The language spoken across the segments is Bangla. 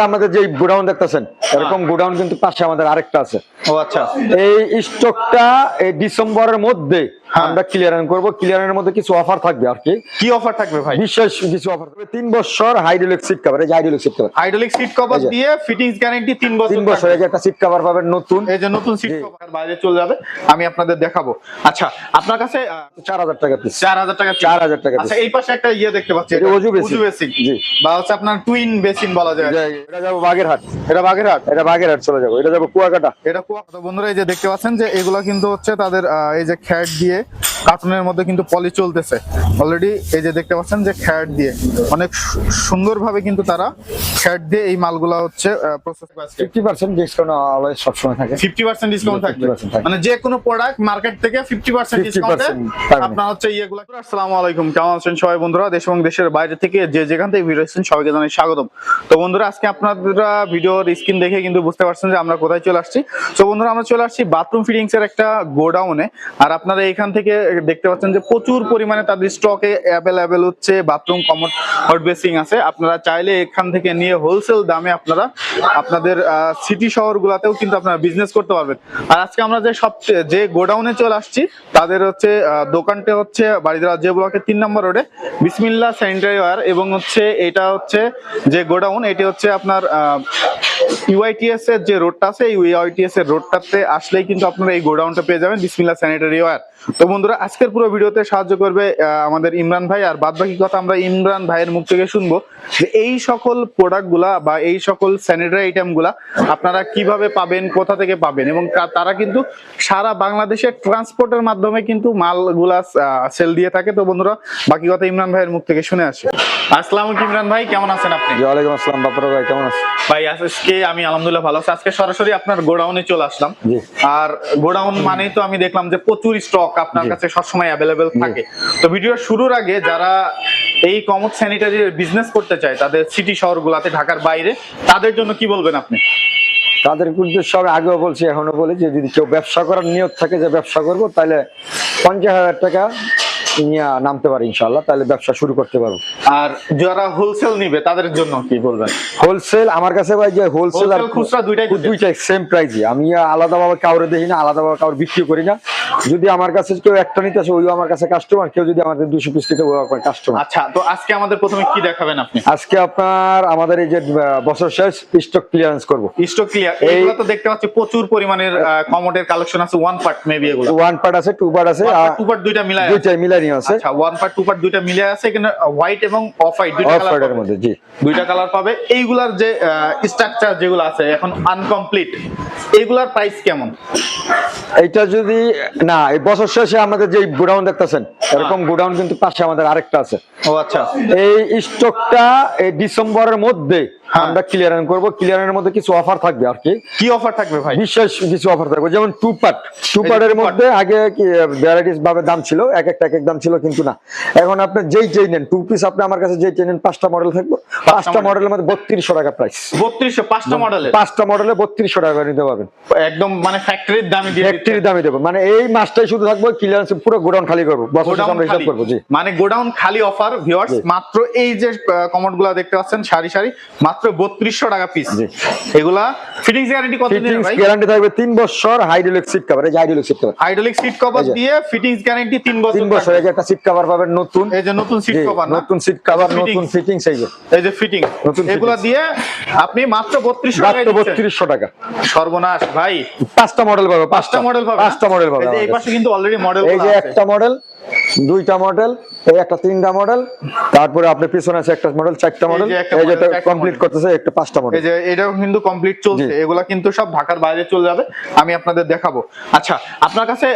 আমাদের যে গোডাউন দেখতেছেন এরকম গোডাউন কিন্তু পাশে আমাদের আরেকটা আছে ও আচ্ছা এই স্টকটা এই ডিসেম্বরের মধ্যে হ্যাঁ। আমরা ক্লিয়ারেন্স করব। ক্লিয়ারের মধ্যে কিছু অফার থাকবে আর কি। কি অফার থাকবে ভাই? বিশেষ কিছু অফার থাকবে। তিন বছর হাইড্রোলিক সিট কভার এই hydraulic seat cover hydraulic seat cover দিয়ে ফিটিংস গ্যারান্টি তিন বছর তিন বছর এই যে একটা সিট কভার পাবেন নতুন। এই যে নতুন সিট কভার বাইরে চলে যাবে। আমি আপনাদের দেখাবো। আচ্ছা আপনার কাছে চার হাজার টাকা পিস চার হাজার টাকা 4,000 টাকা আচ্ছা এই পাশে একটা ইয়ে দেখতে পাচ্ছি। এটা অজু বেসিন। জি। বা হচ্ছে আপনার টুইন বেসিন বলা যায়। এটা যাব বাগেরহাট। এটা বাগেরহাট? এটা বাগেরহাট চলে যাব। এটা যাব কুয়াকাটা। এটা কুয়া বন্ধুরা এই যে দেখতে পাচ্ছেন যে এগুলা কিন্তু হচ্ছে তাদের এই যে খ্যাট দিয়ে কার্টুনের মধ্যে কিন্তু পলি চলতেছে। অলরেডি এই যে দেখতে পাচ্ছেন যে খ্যাট দিয়ে অনেক সুন্দরভাবে কিন্তু তারা দিয়ে এই মালগুলা হচ্ছে ফিফটি পার্সেন্ট ডিসকাউন্ট অলওয়েজ সবসময় থাকে। ফিফটি পার্সেন্ট ডিসকাউন্ট থাকবে। মানে যে কোনো প্রোডাক্ট মার্কেট থেকে ফিফটি পার্সেন্ট 50% ডিসকাউন্টে পাবেন। আপনার হচ্ছে ইয়েগুলো। আসসালামু আলাইকুম কেমন আছেন সবাই বন্ধুরা? দেশ এবং দেশের বাইরে থেকে যে যেখান থেকে ভিডিও এসেছেন সবাইকে জানাই স্বাগতম। তো বন্ধুরা আজকে আপনারা ভিডিওর স্ক্রিন দেখে কিন্তু বুঝতে পারছেন যে আমরা কোথায় চলে আসছি। তো বন্ধুরা আমরা চলে আসছি বাথরুম ফিটিংস এর একটা গোডাউনে। আর আপনারা এখান থেকে দেখতে পাচ্ছেন যে প্রচুর পরিমাণে তাদের স্টকে অ্যাভেলেবেল হচ্ছে বাথরুম কমোড হট বেসিং আছে। আপনারা চাইলে এখান থেকে নিয়ে হোলসেল দামে আপনারা আপনাদের সিটি শহরগুলোতেও কিন্তু আপনারা বিজনেস করতে পারবেন। আর আজকে আমরা যে সবচেয়ে যে গোডাউনে চলে আসছি, তাদের হচ্ছে দোকানটা হচ্ছে বাড়িদারা যে ব্লকের তিন নম্বর রোডে বিসমিল্লা স্যানিটারি ওয়ার এবং হচ্ছে এটা হচ্ছে যে গোডাউন, এটি হচ্ছে আপনার ইউআইটিএস এর যে রোডটা আছে ইউআইটিএস এর রোডটাতে আসলেই কিন্তু আপনারা এই গোডাউনটা পেয়ে যাবেন বিসমিল্লা স্যানিটারি ওয়ার তো বন্ধুরা, আজকের পুরো ভিডিওতে সাহায্য করবে আমাদের ইমরান ভাই। আর বাদ বাকি কথা আমরা ইমরান ভাইয়ের মুখ থেকে শুনব যে এই সকল প্রোডাক্টগুলা বা এই সকল স্যানিটারি আইটেমগুলা আপনারা কীভাবে পাবেন, কোথা থেকে পাবেন? এবং তারা কিন্তু সারা বাংলাদেশের ট্রান্সপোর্টের মাধ্যমে কিন্তু মালগুলা সেল দিয়ে থাকে। তো বন্ধুরা, বাকি কথা ইমরান ভাইয়ের মুখ থেকে শুনে আসি। আসসালামু ইমরান ভাই কেমন আছেন আপনি? ওয়ালাইকুম আসসালাম বাপরা ভাই কেমন আছেন? ভাই আজকে আমি আলহামদুলিল্লাহ ভালো আছি। আজকে সরাসরি আপনার গোডাউনে চলে আসলাম। আর গোডাউন মানেই তো আমি দেখলাম যে প্রচুর স্টক আপনার কাছে সবসময় অ্যাভেলেবেল থাকে। তো ভিডিও শুরুর আগে যারা এই বিজনেস করতে চায় তাদের সিটি শহরগুলোতে ঢাকার বাইরে তাদের জন্য কি বলবেন আপনি? তাদের উদ্দেশ্য আমি আগেও বলছি এখনও বলি যে যদি কেউ ব্যবসা করার নিয়ত থাকে যে ব্যবসা করব তাহলে পঞ্চাশ হাজার টাকা নামতে পারি ইনশাল্লাহ তাহলে ব্যবসা শুরু করতে পারব। আর যারা হোলসেল নিবে তাদের জন্য কি বলবেন? হোলসেল আমার কাছে ভাই যে হোলসেল আর খুচরা দুইটাই দুইটাই সেম আমি আলাদাভাবে কাউরে দেখি না আলাদাভাবে কাউরে বিক্রি করি না। যদি আমার কাছে কেউ একটা নিতে আসে ওইও আমার কাছে কাস্টমার কেউ যদি আমাদের দুশো পিস নিতে ওই আমার কাস্টমার আচ্ছা তো আজকে আমাদের প্রথমে কি দেখাবেন আপনি? আজকে আপনার আমাদের এই যে বছর শেষ স্টক ক্লিয়ারেন্স করব। স্টক ক্লিয়ার এই- এইগুলো তো দেখতে পাচ্ছি প্রচুর পরিমাণের কমোডের কালেকশন আছে ওয়ান পার্ট মেবি এগুলো। ওয়ান পার্ট আছে টু পার্ট আছে টু পার্ট দুইটা আছে। দুইটাই মিলাই আছে। আচ্ছা ওয়ান পার্ট টু পার্ট দুইটা মিলে আছে এখানে হোয়াইট এবং অফ হোয়াইট দুইটা কালার পার্টের মধ্যে জি। দুইটা কালার পাবে। এইগুলার যে স্ট্রাকচার যেগুলো আছে এখন আনকমপ্লিট এইগুলার প্রাইস কেমন? এইটা যদি না এই বছর শেষে আমাদের যে গোডাউন দেখতেছেন এরকম গোডাউন কিন্তু পাশে আমাদের আরেকটা আছে। ও আচ্ছা। এই স্টকটা এই ডিসেম্বরের মধ্যে হ্যাঁ। আমরা ক্লিয়ারেন্স করব। ক্লিয়ারের মধ্যে কিছু অফার থাকবে আর কি। কি অফার থাকবে ভাই? বিশেষ কিছু অফার থাকবে। যেমন টু পার্ট টু পার্টের মধ্যে আগে ভ্যারাইটিস ভাবে দাম ছিল। এক একটা এক এক দাম ছিল কিন্তু না। এখন আপনি যেই চেই নেন টু পিস আপনি আমার কাছে যেই চেই নেন পাঁচটা মডেল থাকবে। পাঁচটা মডেলের মধ্যে বত্রিশশো টাকা প্রাইস বত্রিশশো পাঁচটা মডেলের পাঁচটা মডেলে বত্রিশশো টাকা নিতে পারবেন। একদম মানে ফ্যাক্টরির দামে দিয়ে ফ্যাক্টরি দামে দেবো। মানে এই মাসটাই শুধু থাকব ক্লিয়ারেন্স পুরো গোডাউন খালি করব। গোডাউন আমরা হিসাব করব জি। মানে গোডাউন খালি অফার ভিউয়ার্স মাত্র এই যে কমোডগুলা দেখতে পাচ্ছেন সারি সারি মাত্র বত্রিশশো টাকা পিস এগুলা ফিটিংস গ্যারান্টি কত দিনের ভাই? গ্যারান্টি থাকবে তিন বছর হাইড্রোলিক সিট কভার এই যে hydraulic seat cover hydraulic seat cover দিয়ে ফিটিংস গ্যারান্টি তিন বছর তিন বছর এই যে একটা সিট কভার পাবেন নতুন। এই যে নতুন সিট কভার নতুন সিট কভার নতুন ফিটিংস এই যে। এই যে ফিটিং এগুলা দিয়ে আপনি মাত্র বত্রিশশো মাত্র টাকা বত্রিশশো টাকা। সর্বনাশ ভাই। পাঁচটা মডেল পাবে পাঁচটা। মডেল পাবে পাঁচটা মডেল পাবে এই পাশে কিন্তু অলরেডি মডেল এই যে একটা মডেল দুইটা মডেল এই একটা তিনটা মডেল তারপরে আপনার পিছনে আছে একটা মডেল চারটা মডেল এই যেটা কমপ্লিট করতেছে একটা পাঁচটা মডেল এই যে এটাও কিন্তু কমপ্লিট চলছে এগুলা কিন্তু সব ঢাকার বাইরে চলে যাবে আমি আপনাদের দেখাবো। আচ্ছা আপনার কাছে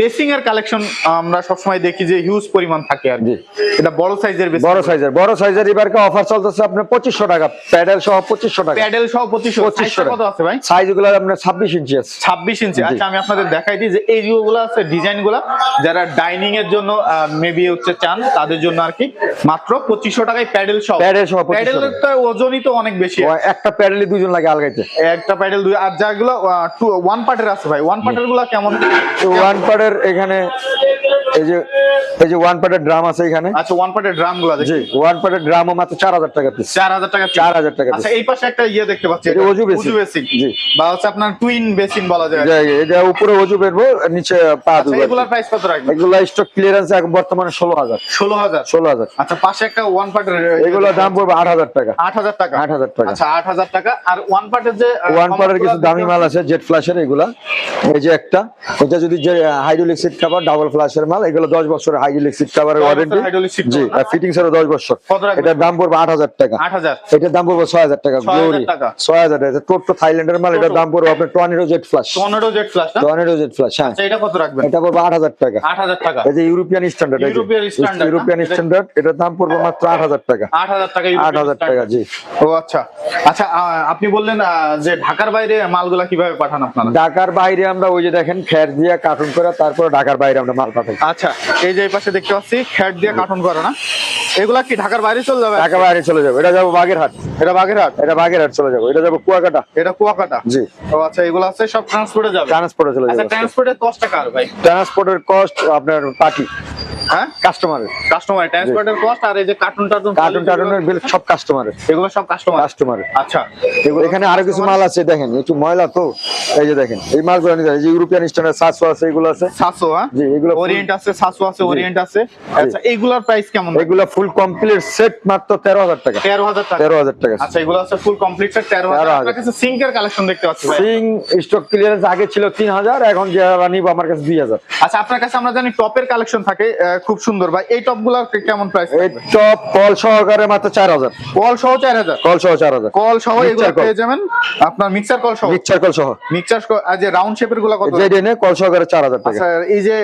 বেসিং এর কালেকশন আমরা সবসময় দেখি যে হিউজ পরিমাণ থাকে আর কি। জি। এটা বড় সাইজের বড় সাইজের বড় সাইজের এবারকে অফার চলতেছে আপনার পঁচিশশো টাকা প্যাডেল সহ পঁচিশশো টাকা। প্যাডেল সহ পঁচিশশো পঁচিশশো কত আছে ভাই? সাইজগুলো আপনার ছাব্বিশ ইঞ্চি আছে ছাব্বিশ ইঞ্চি আচ্ছা আমি আপনাদের দেখাই দিই যে এই যেগুলো আছে ডিজাইনগুলা যারা ডাইনিং এর জন্য মেবি হচ্ছে চান তাদের জন্য আর কি। মাত্র পঁচিশশো টাকায় প্যাডেল সহ। প্যাডেল সহ প্যাডেল তো ওজনই তো অনেক বেশি। একটা প্যাডেলে দুজন লাগে আলগাইতে। একটা প্যাডেল দুই আর যাগুলো ওয়ান পার্টের আছে ভাই। ওয়ান পার্টেরগুলা কেমন? ওয়ান পার্টের এখানে এই যে এই যে ওয়ান পার্টের ড্রাম আছে এখানে। আচ্ছা ওয়ান পার্টের ড্রামগুলো জি ওয়ান পার্টের ড্রামও মাত্র চার হাজার টাকা পিস টাকা চার হাজার টাকা আচ্ছা এই পাশে একটা ইয়ে দেখতে পাচ্ছি এটা এটা বেসিন। অজু বেসিন জি। বা হচ্ছে আপনার টুইন বেসিন বলা যায়। এটা উপরে বেরবো নিচে পা আচ্ছা ধুবো প্রাইস কত রাখবেন? এগুলো স্টক ক্লিয়ারেন্স এখন বর্তমানে ষোলো হাজার। ষোলো হাজার? ষোলো হাজার। আচ্ছা পাশে একটা ওয়ান পার্টের এগুলো দাম পড়বে আট হাজার টাকা। আট হাজার টাকা। আট হাজার টাকা। আচ্ছা টাকা। আর ওয়ান পার্টের যে ওয়ান কিছু দামি মাল আছে। জেট ফ্ল্যাশের এগুলা। এই যে একটা এটা যদি হাইড্রোলিক সিট কভার ডাবল ফ্ল্যাশের মাল। এগুলো দশ বছরের হাইড্রোলিক সিট কভারের ওয়ারেন্টি জি আর ফিটিংস এরও দশ বছর। এটার দাম পড়বে আট হাজার টাকা। আট হাজার। এটার দাম পড়বে ছয় হাজার টাকা গ্লোরি টাকা। ছয় হাজার টাকা। টোটো থাইল্যান্ডের মাল এটার দাম পড়বে আপনার tornado jet flush. Tornado jet flush না? টর্নেডো জেট ফ্ল্যাশ হ্যাঁ। আচ্ছা এটা কত রাখবেন? এটা পড়বে আট হাজার টাকা। আট হাজার টাকা। এই যে ইউরোপিয়ান স্ট্যান্ডার্ড ইউরোপিয়ান স্ট্যান্ডার্ড এটার দাম পড়বে মাত্র আট হাজার টাকা। আট হাজার টাকা আট European হাজার standard। টাকা জি। ও আচ্ছা। আচ্ছা আপনি বললেন যে ঢাকার বাইরে মালগুলা কীভাবে পাঠান আপনারা? ঢাকার বাইরে আমরা ওই যে দেখেন খ্যার দিয়ে কার্টুন করে তারপর ঢাকার বাইরে আমরা মাল পাঠাই। আচ্ছা এই যে পাশে দেখতে পাচ্ছি খ্যাট দিয়ে কার্টুন করে না? এগুলা কি ঢাকার বাইরে চলে যাবে? ঢাকার বাইরে চলে যাবে। এটা যাব বাগেরহাট। এটা বাগেরহাট? এটা বাগেরহাট চলে যাব। এটা যাব কুয়াকাটা। এটা কুয়াকাটা? জি। ও আচ্ছা এগুলো আছে সব ট্রান্সপোর্টে যাবে? ট্রান্সপোর্টে চলে যাবে। ট্রান্সপোর্টের কস্টটা কার ভাই? ট্রান্সপোর্টের কস্ট আপনার পার্টি হ্যাঁ? কাস্টমারের কাস্টমার ট্রান্সপোর্টের কস্ট আর এই যে কার্টুন টার্টুন কার্টুন টার্টুনের বিল সব কাস্টমারের এগুলো সব কাস্টমার কাস্টমারের আচ্ছা। এখানে আরও কিছু মাল আছে দেখেন একটু ময়লা তো এই যে দেখেন এই মালগুলো নিতে এই যে ইউরোপিয়ান স্ট্যান্ডার্ড সাতশো আছে এগুলো আছে। সাতশো হ্যাঁ? জি এগুলো ওরিয়েন্ট আছে সাতশো আছে ওরিয়েন্ট আছে। আচ্ছা এইগুলার প্রাইস কেমন? এগুলো ফুল কমপ্লিট সেট মাত্র তেরো হাজার টাকা। তেরো হাজার টাকা। তেরো হাজার টাকা। আচ্ছা এগুলো আছে ফুল কমপ্লিট সেট তেরো হাজার 13,000 আপনার কাছে সিঙ্কের কালেকশন দেখতে পাচ্ছি সিং স্টক ক্লিয়ারেন্স আগে ছিল তিন হাজার এখন যে নিব আমার কাছে দুই হাজার। আচ্ছা আপনার কাছে আমরা জানি টপের কালেকশন থাকে খুব সুন্দর। ভাই এই টপগুলার কেমন প্রাইস এই টপ কল সহকারে মাত্র চার হাজার। কল সহ চার হাজার? কল সহ চার হাজার। কল সহ এগুলো পেয়ে যাবেন। আপনার মিক্সার কল সহ? মিক্সার কল সহ। মিক্সার আর যে রাউন্ড শেপেরগুলা কত? যে ডেনে কল সহকারে চার হাজার টাকা। আচ্ছা এই যে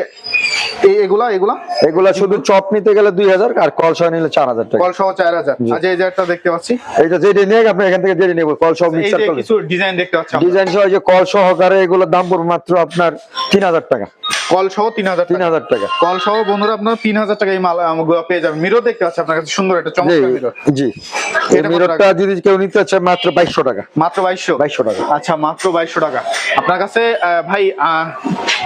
এই- এগুলা এগুলা? এগুলা শুধু চপ নিতে গেলে দুই হাজার আর কল সহ নিলে চার হাজার টাকা। কল সহ চার হাজার। আচ্ছা এই যে একটা দেখতে পাচ্ছি? এইটা যে নিয়ে আপনি এখান থেকে যে নেব কল সহ মিক্সার যে কল। কিছু ডিজাইন দেখতে পাচ্ছি ডিজাইন সহ যে কল সহকারে এগুলোর দাম পড়বে মাত্র আপনার তিন হাজার টাকা। কল সহ তিন হাজার তিন হাজার টাকা। কল সহ বন্ধুরা আপনার তিন হাজার টাকা এই মাল পেয়ে যাবেন। মিরর দেখতে পাচ্ছি আপনার কাছে সুন্দর একটা চমৎকার মিরর জি। এই মিররটা যদি কেউ নিতে চায় মাত্র বাইশশো টাকা। মাত্র বাইশশো? বাইশশো টাকা। আচ্ছা মাত্র বাইশশো টাকা। আপনার কাছে ভাই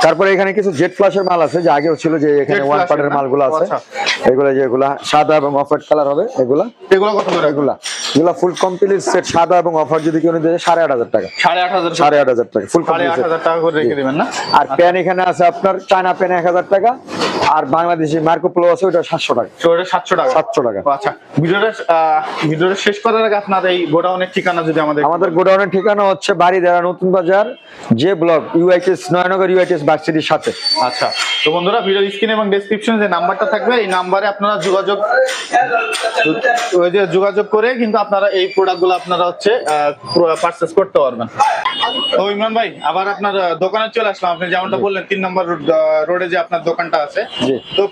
তারপরে এখানে কিছু জেট ফ্লাশের মাল আছে যে আগেও ছিল যে এখানে ওয়ান পার্টের? মালগুলো আছে। আচ্ছা। এগুলো যেগুলা সাদা এবং অফ কালার হবে এগুলা। এগুলো কত করে? এগুলা। এগুলা ফুল কমপ্লিট সেট সাদা এবং অফার যদি কেউ নিতে চায় সাড়ে আট হাজার টাকা। সাড়ে আট হাজার সাড়ে আট হাজার টাকা ফুল কমপ্লিট টাকা করে রেখে দেবেন না? আর প্যান এখানে আছে আপনার চায়না পেন এক হাজার টাকা আর বাংলাদেশি মার্কো প্লো আছে ওটা সাতশো টাকা। ওটা সাতশো টাকা। সাতশো টাকা। আচ্ছা ভিডিওটা ভিডিওটা শেষ করার আগে আপনার এই গোডাউনের ঠিকানা যদি আমাদের আমাদের গোডাউনের ঠিকানা হচ্ছে বাড়ি দেওয়া নতুন বাজার যে ব্লক ইউআইটিএস নয়নগর ইউআইটিএস ভার্সিটির সাথে। আচ্ছা তো বন্ধুরা ভিডিও স্ক্রিন এবং ডেসক্রিপশনে যে নাম্বারটা থাকবে এই নাম্বারে আপনারা যোগাযোগ ওই যে যোগাযোগ করে কিন্তু আপনারা এই প্রোডাক্টগুলো আপনারা হচ্ছে পারচেস করতে পারবেন। তো ইমরান ভাই আবার আপনার দোকানে চলে আসলাম। আপনি যেমনটা বললেন তিন নম্বর রোডে যে আপনার দোকানটা আছে। তো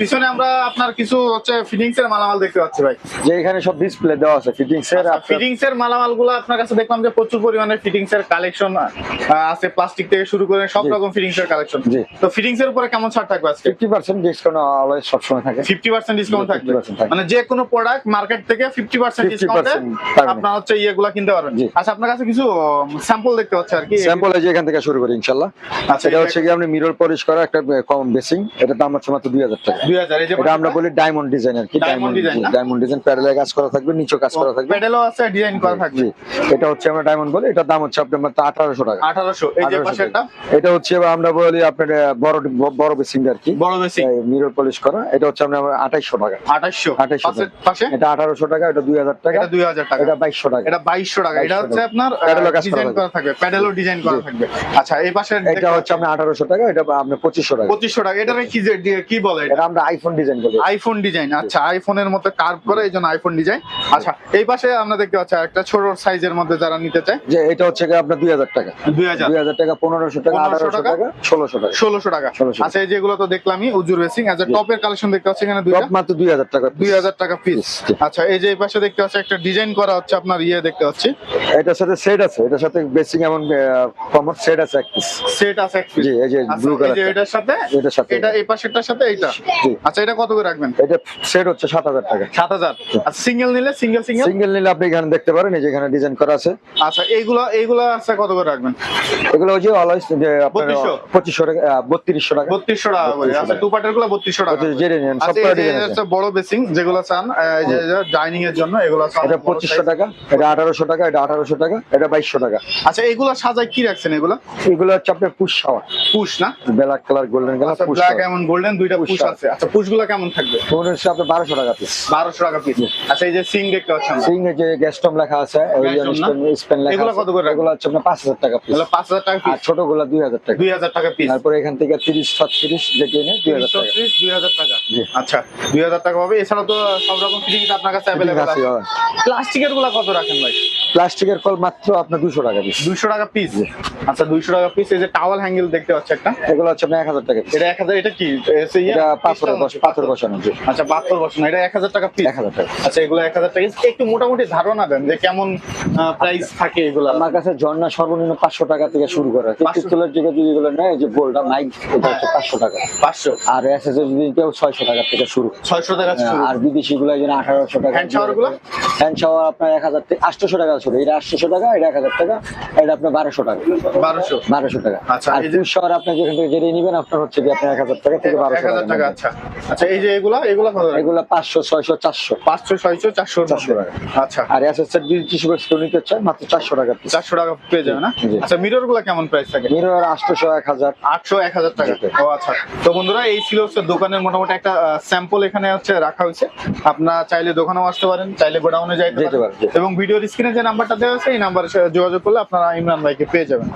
পিছনে আমরা আপনার কিছু হচ্ছে ফিটিংস এর মালামাল দেখতে পাচ্ছি ভাই। যে এখানে সব ডিসপ্লে দেওয়া আছে ফিটিংস এর ফিটিংস এর মালামালগুলো আপনার কাছে দেখলাম যে প্রচুর পরিমাণে ফিটিংস এর কালেকশন আছে প্লাস্টিক থেকে শুরু করে সব রকম ফিটিংস এর কালেকশন তো ফিটিংস এর উপরে কেমন ছাড় থাকবে আজকে? ফিফটি পার্সেন্ট ডিসকাউন্ট অলওয়েজ সবসময় থাকে। ফিফটি পার্সেন্ট ডিসকাউন্ট থাকবে। মানে যে কোনো প্রোডাক্ট মার্কেট থেকে ফিফটি পার্সেন্ট 50% ডিসকাউন্টে। আপনার হচ্ছে ইয়েগুলা কিনতে পারবেন। আচ্ছা আপনার কাছে কিছু স্যাম্পল দেখতে পাচ্ছি আর কি। স্যাম্পল এই যে এখান থেকে শুরু করি ইনশাল্লাহ আচ্ছা এটা হচ্ছে কি আপনি মিরর পলিশ করা একটা কম বেসিং এটা দাম হচ্ছে মাত্র দুই হাজার টাকা। এটা আমরা বলি ডায়মন্ড ডিজাইন আর কি ডায়মন্ড ডায়মন্ড ডিজাইন প্যাডেলে কাজ করা থাকবে নিচেও কাজ করা থাকবে। প্যাডেলও আছে ডিজাইন করা থাকবে। এটা হচ্ছে আমরা ডায়মন্ড বলি এটার দাম হচ্ছে আপনার মাত্র আঠারোশো টাকা। আঠারোশো এই যে 1800 পাশে এটা হচ্ছে আমরা বলি আপনার বড় বড় বেসিং আর কি। বড় বেশি মিরর পলিশ করা এটা হচ্ছে আপনার আঠাইশশো টাকা। আঠাশশো 2800 পাশে পাশে? এটা আঠারোশো টাকা এটা দুই হাজার টাকা। দুই হাজার টাকা। এটা বাইশশো টাকা। এটা বাইশশো টাকা। এটা হচ্ছে আপনার প্যাডেলও ডিজাইন করা থাকবে। প্যাডেলও ডিজাইন করা থাকবে। আচ্ছা এই পাশে এটা হচ্ছে আপনার আঠারোশো টাকা এটা আপনার পঁচিশশো টাকা। পঁচিশশো টাকা। এটা কি কি বলে এটা? আমরা আইফোন ডিজাইন আইফোন ডিজাইন আচ্ছা আইফোনের মতো কার্ভ করে এই জন্য আইফোন ডিজাইন আচ্ছা এই পাশে আমরা দেখতে পাচ্ছি একটা ছোট সাইজের মধ্যে যারা নিতে চায়। যে এটা হচ্ছে গিয়ে আপনার দুই হাজার টাকা। দুই হাজার। দুই হাজার টাকা পনেরোশো টাকা আঠারোশো টাকা, টাকা ষোলোশো টাকা। ষোলোশো টাকা। আচ্ছা এই যেগুলো তো দেখলামই উজুর বেসিং আচ্ছা টপের কালেকশন দেখতে পাচ্ছি এখানে দুইটা। টপ মাত্র দুই হাজার টাকা দুই হাজার টাকা পিস আচ্ছা এই যে এই পাশে দেখতে পাচ্ছি একটা ডিজাইন করা হচ্ছে আপনার ইয়ে দেখতে পাচ্ছি। এটার সাথে সেট আছে। এটার সাথে বেসিং এমন কমন সেট আছে এক পিস সেট আছে এক piece। জি এই যে আচ্ছা, ব্লু এই এটার সাথে এটার সাথে এটা এই পাশে পাশেরটার সাথে এইটা? আচ্ছা এটা কত করে রাখবেন? এটা সেট হচ্ছে সাত হাজার টাকা। সাত হাজার। আচ্ছা সিঙ্গেল নিলে সিঙ্গেল সিঙ্গেল সিঙ্গেল নিলে আপনি এখানে দেখতে পারেন এই যে এখানে ডিজাইন করা আছে। আচ্ছা এইগুলো এইগুলো আছে কত করে রাখবেন? এগুলো যে অলওয়েজ যে আপনার 3200 টাকা টাকা। টাকা করে। 3200 আচ্ছা গুলো বত্রিশশো টাকা বত্রিশ জেনে নেন আচ্ছা, যে ডিজাইন আছে। বড় বেসিং যেগুলো চান ডাইনিং এর জন্য এগুলো এটা। টাকা এটা আঠারোশো টাকা এটা আঠারোশো টাকা এটা বাইশশো টাকা। আচ্ছা এগুলো সাজায় কি রাখছেন এগুলো? এগুলো হচ্ছে আপনার পুশ শাওয়ার। পুশ না? ব্ল্যাক কালার গোল্ডেন কালার আচ্ছা পুশ ব্ল্যাক এমন গোল্ডেন দুইটা পুশ আছে। আচ্ছা পুশগুলো কেমন থাকবে? মনে হচ্ছে আপনার বারোশো টাকা পিস বারোশো টাকা পিস আচ্ছা এই যে সিং দেখতে পাচ্ছেন। সিং এর যে গ্যাস্টম লেখা আছে ওই যে Gaston স্পেন লেখা এগুলো কত করে? এগুলো হচ্ছে আপনার পাঁচ হাজার টাকা পিস এগুলো পাঁচ হাজার টাকা আর পিস ছোটগুলা দুই হাজার টাকা। দুই হাজার টাকা পিস তারপরে এখান থেকে তিরিশ ছত্রিশ যেটি এনে দুই হাজার টাকা। দুই হাজার টাকা। জি। আচ্ছা দুই হাজার টাকা পাবে। এছাড়া তো সব রকম ফিটিং আপনার কাছে অ্যাভেলেবল আছে প্লাস্টিকেরগুলা কত রাখেন ভাই? প্লাস্টিকের কল মাত্র আপনার দুশো টাকা পিস দুইশো টাকা পিস আচ্ছা দুইশো টাকা পিস এই যে টাওয়াল হ্যাঙ্গেল দেখতে পাচ্ছি একটা। এগুলো হচ্ছে আপনার এক হাজার টাকা এটা এক হাজার এটা কি? এসে পাথর পাথর বসানো আচ্ছা পাথর বসানো এটা এক হাজার টাকা পিস এক হাজার টাকা। আচ্ছা এগুলো এক হাজার টাকা একটু মোটামুটি ধারণা দেন যে কেমন প্রাইস থাকে এগুলো। আমার কাছে ঝর্ণা সর্বনিম্ন পাঁচশো টাকা থেকে শুরু করে। 500 পিস্তলের দিকে যদি এগুলো নেয় এই যে গোলটা মাইক এটা হচ্ছে পাঁচশো টাকা। পাঁচশো? আর এসএসএস যদি কেউ ছয়শো টাকা থেকে শুরু। ছয়শো টাকা আর বিদেশি গুলো যেন আঠারোশো টাকা Hand shower গুলো? হ্যান্ড শাওয়ার আপনার এক হাজার থেকে আটশোশো টাকা শুরু এটা আটশোশো টাকা এটা এক হাজার টাকা এটা আপনার বারোশো টাকা। বারোশো? বারোশো টাকা। আচ্ছা, আর এই যে- পুষ আপনি যেখান থেকে নিবেন আপনার হচ্ছে কি আপনার এক হাজার টাকা থেকে বারোশো টাকা। আচ্ছা। আচ্ছা এই যে এগুলা এগুলা কত এগুলো পাঁচশো ছয়শো চারশো। পাঁচশো ছয়শো চারশো চারশো। টাকা। আচ্ছা। আর টিস্যু বক্স কেউ নিতে মাত্র চারশো টাকা চারশো টাকা পেয়ে যাবে না? আচ্ছা মিররগুলা কেমন প্রাইস থাকে? মিরর আটশোশো এক হাজার। আটশো এক হাজার টাকা। ও আচ্ছা। তো বন্ধুরা এই ছিল হচ্ছে দোকানের মোটামুটি একটা স্যাম্পল এখানে হচ্ছে রাখা হয়েছে। আপনারা চাইলে দোকানেও আসতে পারেন চাইলে গোডাউনে যাইতে যেতে পারেন। এবং ভিডিওর স্ক্রিনে যে নাম্বারটা দেওয়া আছে এই নাম্বারে যোগাযোগ করলে আপনারা ইমরান ভাইকে পেয়ে যাবেন।